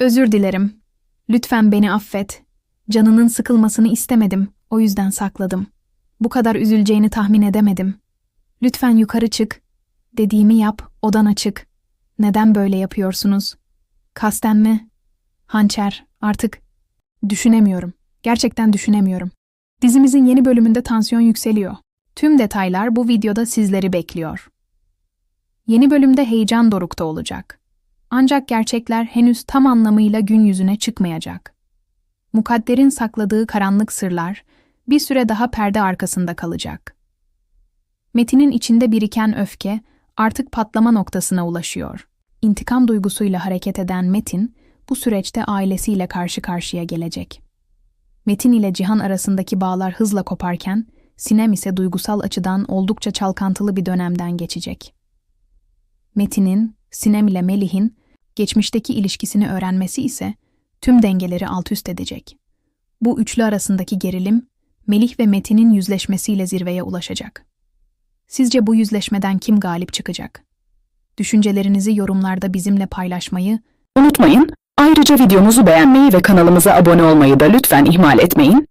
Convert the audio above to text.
Özür dilerim. Lütfen beni affet. Canının sıkılmasını istemedim. O yüzden sakladım. Bu kadar üzüleceğini tahmin edemedim. Lütfen yukarı çık. Dediğimi yap, odana çık. Neden böyle yapıyorsunuz? Kasten mi? Hançer, artık düşünemiyorum. Gerçekten düşünemiyorum. Dizimizin yeni bölümünde tansiyon yükseliyor. Tüm detaylar bu videoda sizleri bekliyor. Yeni bölümde heyecan dorukta olacak. Ancak gerçekler henüz tam anlamıyla gün yüzüne çıkmayacak. Mukadder'in sakladığı karanlık sırlar bir süre daha perde arkasında kalacak. Metin'in içinde biriken öfke artık patlama noktasına ulaşıyor. İntikam duygusuyla hareket eden Metin bu süreçte ailesiyle karşı karşıya gelecek. Metin ile Cihan arasındaki bağlar hızla koparken Sinem ise duygusal açıdan oldukça çalkantılı bir dönemden geçecek. Metin'in, Sinem ile Melih'in geçmişteki ilişkisini öğrenmesi ise tüm dengeleri alt üst edecek. Bu üçlü arasındaki gerilim, Melih ve Metin'in yüzleşmesiyle zirveye ulaşacak. Sizce bu yüzleşmeden kim galip çıkacak? Düşüncelerinizi yorumlarda bizimle paylaşmayı Unutmayın, ayrıca videomuzu beğenmeyi ve kanalımıza abone olmayı da lütfen ihmal etmeyin.